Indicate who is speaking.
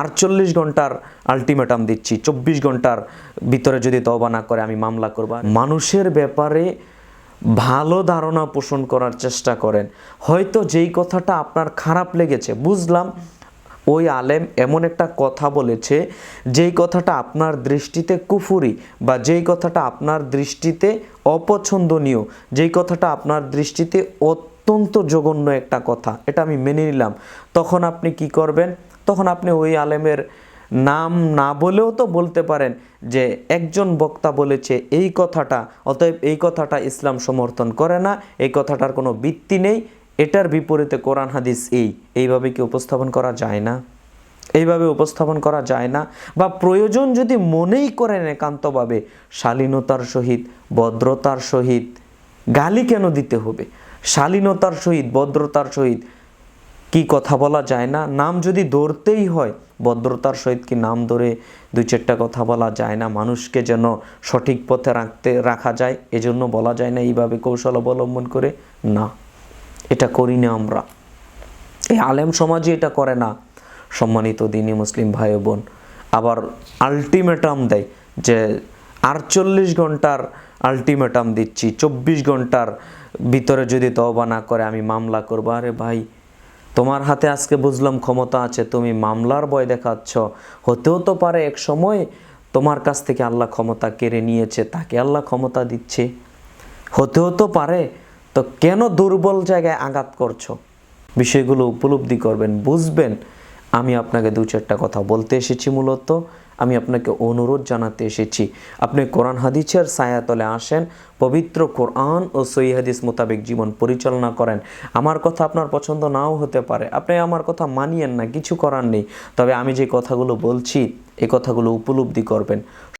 Speaker 1: আটচল্লিশ ঘণ্টার আলটিমেটাম দিচ্ছি, চব্বিশ ঘণ্টার ভিতরে যদি তবা না করে আমি মামলা করব। মানুষের ব্যাপারে ভালো ধারণা পোষণ করার চেষ্টা করেন। হয়তো যেই কথাটা আপনার খারাপ লেগেছে, বুঝলাম, ওই আলেম এমন একটা কথা বলেছে, যেই কথাটা আপনার দৃষ্টিতে কুফুরি বা যেই কথাটা আপনার দৃষ্টিতে অপছন্দনীয়, যেই কথাটা আপনার দৃষ্টিতে অত্যন্ত জঘন্য একটা কথা। এটা আমি মেনে নিলাম। তখন আপনি কি করবেন? তখন আপনি ওই আলেমের নাম না বলেও তো বলতে পারেন যে একজন বক্তা বলেছে, এই কথাটা, অতএব এই কথাটা ইসলাম সমর্থন করে না, এই কথাটার কোনো ভিত্তি নেই, এটার বিপরীতে কোরআন হাদিস এই। এইভাবে কি উপস্থাপন করা যায় না? এইভাবে উপস্থাপন করা যায় না? বা প্রয়োজন যদি মনেই করেন একান্তভাবে, শালীনতার সহিত, ভদ্রতার সহিত, গালি কেন দিতে হবে? শালীনতার সহিত, ভদ্রতার সহিত কি কথা বলা যায় না? নাম যদি ধরতেই হয়, ভদ্রতার সহিত কি নাম ধরে দুই চারটা কথা বলা যায় না? মানুষকে যেন সঠিক পথে রাখতে, রাখা যায়, এজন্য বলা যায় না এইভাবে কৌশল অবলম্বন করে? না। এটা করি না আমরা। এই আলেম সমাজে এটা করে না। সম্মানিত দিনী মুসলিম ভাই বোন, আবার আলটিমেটাম দেয় যে আটচল্লিশ ঘণ্টার আলটিমেটাম দিচ্ছি। চব্বিশ ঘণ্টার ভিতরে যদি তওবা না করে আমি মামলা করব। আরে ভাই, তোমার হাতে আজকে বুঝলাম ক্ষমতা আছে, তুমি মামলার ভয় দেখাচ্ছ। হতেও তো পারে এক সময় তোমার কাছ থেকে আল্লাহ ক্ষমতা কেড়ে নিয়েছে, তাকে আল্লাহ ক্ষমতা দিচ্ছে। হতেও তো পারে, তো কেন দুর্বল জায়গায় আঘাত করছ? বিষয়গুলো উপলব্ধি করবেন, বুঝবেন। আমি আপনাকে দু চারটা কথা বলতে এসেছি মূলত। আমি আপনাকে অনুরোধ জানাতে এসেছি। আপনি কোরআন হাদিসের সায়াতলে আসেন, পবিত্র কোরআন ও সই হাদিস মোতাবেক জীবন পরিচালনা করেন। আমার কথা আপনার পছন্দ নাও হতে পারে। আপনি আমার কথা মানিয়েন না, কিছু করার নেই। তবে আমি যে কথাগুলো বলছি এই কথাগুলো উপলব্ধি করবেন।